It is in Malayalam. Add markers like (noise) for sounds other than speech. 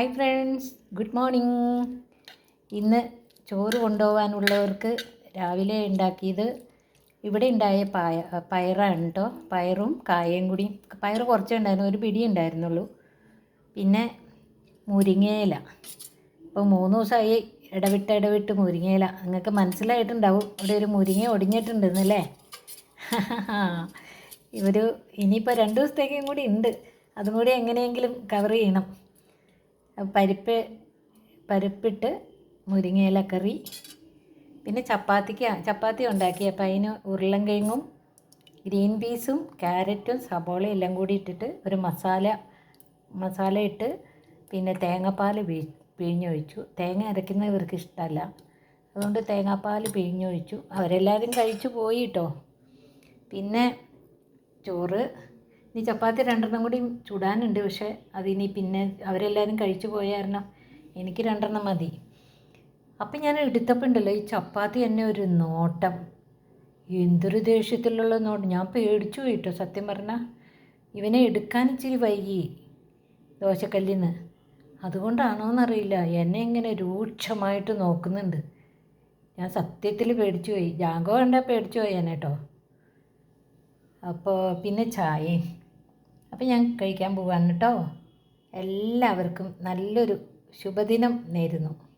Hi friends good morning. ഇന്ന് ചോറ് കൊണ്ടുപോകാനുള്ളവർക്ക് രാവിലെ ഉണ്ടാക്കിയത് ഇവിടെ ഉണ്ടായ പായ പയറാണ് കേട്ടോ പയറും കായയും കൂടി. പയർ കുറച്ചേ ഉണ്ടായിരുന്നു ഒരു പിടി ഉണ്ടായിരുന്നുള്ളൂ. പിന്നെ മുരിങ്ങയില. ഇപ്പോൾ മൂന്ന് ദിവസമായി ഇടവിട്ട് ഇടവിട്ട് മുരിങ്ങയില. നിങ്ങൾക്ക് മനസ്സിലായിട്ടുണ്ടാവും ഇവിടെ ഒരു മുരിങ്ങ ഒടിഞ്ഞിട്ടുണ്ടെന്നല്ലേ (laughs) ഇവർ ഇനിയിപ്പോൾ രണ്ട് ദിവസത്തേക്കും കൂടി ഉണ്ട്. അതും കൂടി എങ്ങനെയെങ്കിലും കവർ ചെയ്യണം. പരിപ്പ് പരിപ്പിട്ട് മുരിങ്ങയില കറി പിന്നെ ചപ്പാത്തിക്ക് ചപ്പാത്തി ഉണ്ടാക്കി. അപ്പോൾ അതിന് ഉരുളൻകിഴങ്ങും ഗ്രീൻ പീസും ക്യാരറ്റും സബോളയും എല്ലാം കൂടി ഇട്ടിട്ട് ഒരു മസാല മസാല ഇട്ട് പിന്നെ തേങ്ങാപ്പാൽ പിഴി പിഴിഞ്ഞൊഴിച്ചു. തേങ്ങ അരയ്ക്കുന്നത് ഇവർക്ക് ഇഷ്ടമല്ല അതുകൊണ്ട് തേങ്ങാപ്പാൽ പിഴിഞ്ഞൊഴിച്ചു. അവരെല്ലാവരും കഴിച്ചു പോയി കേട്ടോ പിന്നെ ചോറ് ഇനി ചപ്പാത്തി രണ്ടെണ്ണം കൂടി ചുടാനുണ്ട്. പക്ഷേ അതിനി പിന്നെ അവരെല്ലാവരും കഴിച്ചു പോയ കാരണം എനിക്ക് രണ്ടെണ്ണം മതി. അപ്പം ഞാൻ എടുത്തപ്പോൾ ഉണ്ടല്ലോ ഈ ചപ്പാത്തി തന്നെ ഒരു നോട്ടം. എന്തൊരു ദേഷ്യത്തിലുള്ള നോട്ടം. ഞാൻ പേടിച്ചു പോയിട്ടോ സത്യം പറഞ്ഞാൽ ഇവനെ എടുക്കാൻ ഇച്ചിരി വൈകി ദോശക്കല്ലിൽ നിന്ന് അതുകൊണ്ടാണോന്നറിയില്ല എന്നെ ഇങ്ങനെ രൂക്ഷമായിട്ട് നോക്കുന്നുണ്ട്. ഞാൻ സത്യത്തിൽ പേടിച്ചു പോയി. ജാങ്കോ കണ്ടാൽ പേടിച്ചു പോയി എന്നെ കേട്ടോ. അപ്പോൾ പിന്നെ ചായയും. അപ്പോൾ ഞാൻ കഴിക്കാൻ പോവാണ് കേട്ടോ. എല്ലാവർക്കും നല്ലൊരു ശുഭദിനം നേരുന്നു.